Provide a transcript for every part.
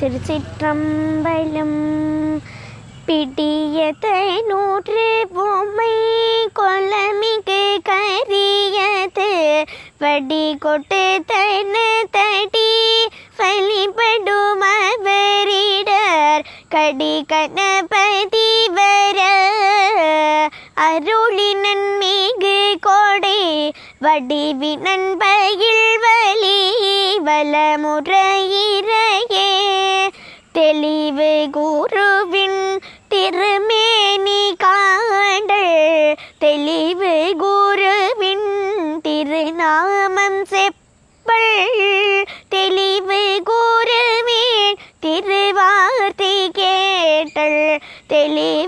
திருச்சிற்றம்பலம் பிடியதை நூற்று பொம்மை கொல்லமிகு கரியது. வடி கொட்டு தன தடி வழிபடும் அவரிடர் கடி கணபதி வர. அருளினன் மிகு கொடை வடிவினன் பயில் வலி வலமுறையிற தெளிவு குருவின் திருமேனி காண்டல் தெளிவு குருவின் திருநாமம் செப்பல் தெளிவு குருவின் திருவார்த்தை கேட்டல் தெளிவு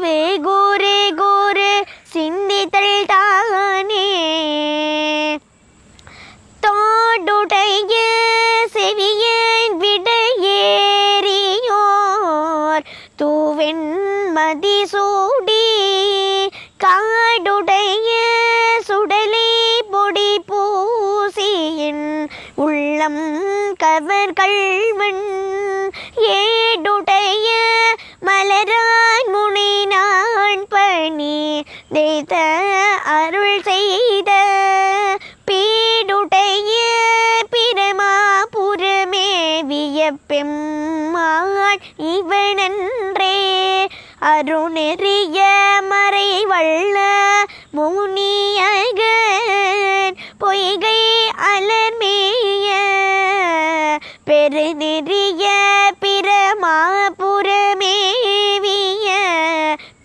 வெண்மதி சூடி காடுடைய சுடலே பொடி பூசியின் உள்ளம் கவர்கள்வன் ஏடுடைய மலரான் முனை நான் பணி தேத அருள் செய்த பீடுடைய பிரமாபுரமேவிய பெம்மாள் இவனன்றே அருணெறிய மறை வள்ள முனியகன் பொய்கை அலர்மேய பெருநெறிய பிரமாபுரமேவிய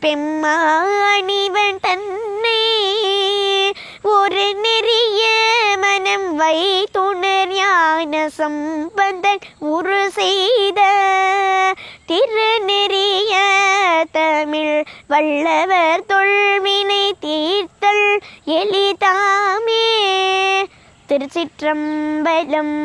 பெம்மாணிவன் தன்னை ஒரு நெறிய மனம் வைத்துணர் துணர் ஞான சம்பந்தன் உரு செய்த திருநெறிய தமிழ் வல்லவர் தொல்வினை தீர்த்தல் எளிதாமே. திருச்சிற்றம்பலம்